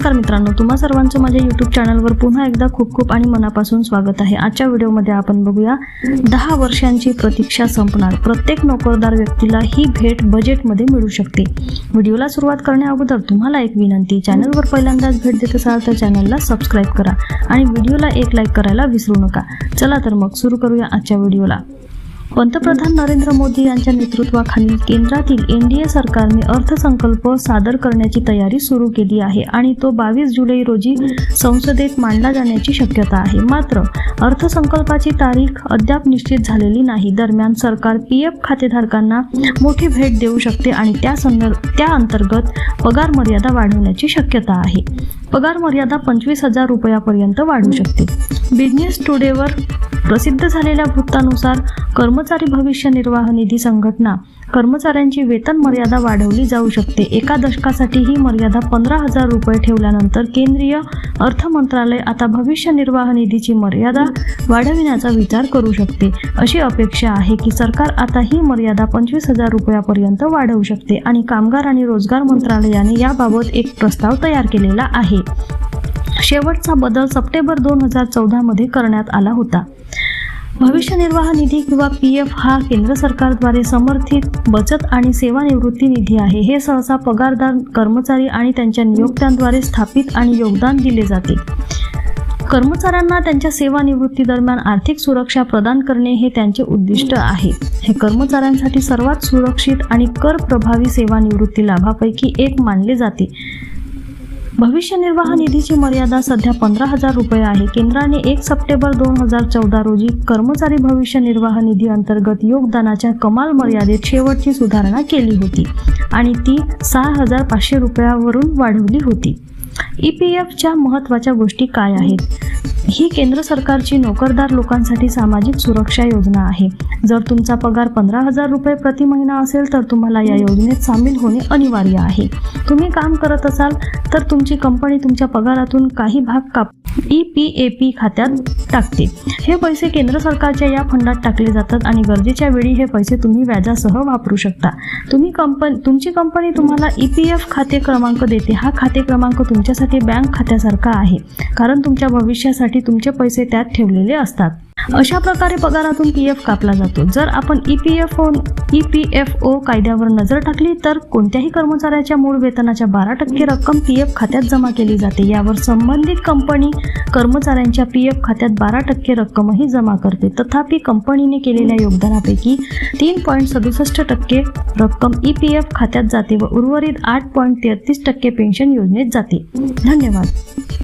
नमस्कार मित्रांनो तुम्हा सर्वांचं माझ्या यूट्यूब चॅनलवर पुन्हा एकदा खूप खूप आणि मनापासून स्वागत आहे. आजच्या व्हिडिओमध्ये आपण बघूया दहा वर्षांची प्रतीक्षा संपणार. प्रत्येक नोकरदार व्यक्तीला ही भेट बजेटमध्ये मिळू शकते. व्हिडिओला सुरुवात करण्या अगोदर तुम्हाला एक विनंती चॅनलवर पहिल्यांदाच भेट देत असाल तर चॅनलला सबस्क्राईब करा आणि व्हिडिओला एक लाईक करायला विसरू नका. चला तर मग सुरू करूया आजच्या व्हिडिओला पंतप्रधान नरेंद्र मोदी यांच्या नेतृत्वाखालील केंद्रातील एन डी ए सरकारने अर्थसंकल्प सादर करण्याची तयारी सुरू केली आहे आणि तो बावीस जुलै रोजी संसदेत मांडला जाण्याची शक्यता आहे. मात्र अर्थसंकल्पाची तारीख अद्याप निश्चित झालेली नाही. दरम्यान सरकार पी एफ खातेधारकांना मोठी भेट देऊ शकते आणि त्या संदर्भ त्या अंतर्गत पगार मर्यादा वाढवण्याची शक्यता आहे. पगार मर्यादा पंचवीस हजार रुपयापर्यंत वाढू शकते. बिझनेस टुडेवर प्रसिद्ध झालेल्या वृत्तानुसार कर्मचारी भविष्य निर्वाह निधी संघटना कर्मचाऱ्यांची वेतन मर्यादा वाढवली जाऊ शकते. एका दशकासाठी ही मर्यादा पंधरा हजार रुपये ठेवल्यानंतर केंद्रीय अर्थ मंत्रालय आता भविष्य निर्वाह निधीची मर्यादा वाढविण्याचा विचार करू शकते. अशी अपेक्षा आहे की सरकार आता ही मर्यादा पंचवीस हजार रुपयापर्यंत वाढवू शकते आणि कामगार आणि रोजगार मंत्रालयाने याबाबत एक प्रस्ताव तयार केलेला आहे. शेवटचा बदल सप्टेंबर दोन हजार चौदामध्ये करण्यात आला होता. भविष्य निर्वाह निधी किंवा पी एफ हा केंद्र सरकारद्वारे समर्थित बचत आणि सेवानिवृत्ती निधी आहे. हे सहसा पगारदार कर्मचारी आणि त्यांच्या नियोक्त्यांद्वारे स्थापित आणि योगदान दिले जाते. कर्मचाऱ्यांना त्यांच्या सेवानिवृत्ती दरम्यान आर्थिक सुरक्षा प्रदान करणे हे त्यांचे उद्दिष्ट आहे. हे कर्मचाऱ्यांसाठी सर्वात सुरक्षित आणि कर प्रभावी सेवानिवृत्ती लाभापैकी एक मानले जाते. भविष्य निर्वाह निधीची मर्यादा सध्या पंधरा हजार रुपये आहे. केंद्राने एक सप्टेंबर दोन हजार चौदा रोजी कर्मचारी भविष्य निर्वाह निधी अंतर्गत योगदानाच्या कमाल मर्यादेत शेवटची सुधारणा केली होती आणि ती सहा हजार पाचशे रुपयावरून वाढवली होती. ई पी एफच्या महत्त्वाच्या गोष्टी काय आहेत? ही केंद्र सरकारची नोकरदार लोकांसाठी सामाजिक सुरक्षा योजना आहे. जर तुमचा पगार पंधरा हजार रुपये प्रति महिना असेल तर तुम्हाला या योजनेत सामील होणे अनिवार्य आहे. तुम्ही काम करत असाल तर तुमची कंपनी तुमच्या पगारातून काही भाग काप ई पी ए पी खात्यात टाकते. हे पैसे केंद्र सरकारच्या या फंडात टाकले जातात आणि गरजेच्या वेळी हे पैसे तुम्ही व्याजासह वापरू शकता. तुम्ही कंपनी तुमची कंपनी तुम्हाला ई पी एफ खाते क्रमांक देते. हा खाते क्रमांक तुमच्यासाठी बँक खात्यासारखा आहे. कारण तुमच्या भविष्यासाठी तुमचे पैसे त्यात ठेवलेले असतात. अशा प्रकारे पगारातून पी एफ कापला जातो. जर आपण E P F O E P F O कायद्यावर नजर टाकली तर कोणत्याही कर्मचाऱ्याच्या मूळ वेतनाच्या बारा टक्के रक्कम पी एफ खात्यात जमा केली जाते. यावर संबंधित कंपनी कर्मचाऱ्यांच्या पी एफ खात्यात बारा टक्के रक्कमही जमा करते. तथापि कंपनीने केलेल्या योगदानापैकी तीन पॉईंट सदुसष्ट टक्के रक्कम ई पी एफ खात्यात जाते व उर्वरित आठ पॉईंट तेहतीस टक्के पेन्शन योजनेत जाते. धन्यवाद.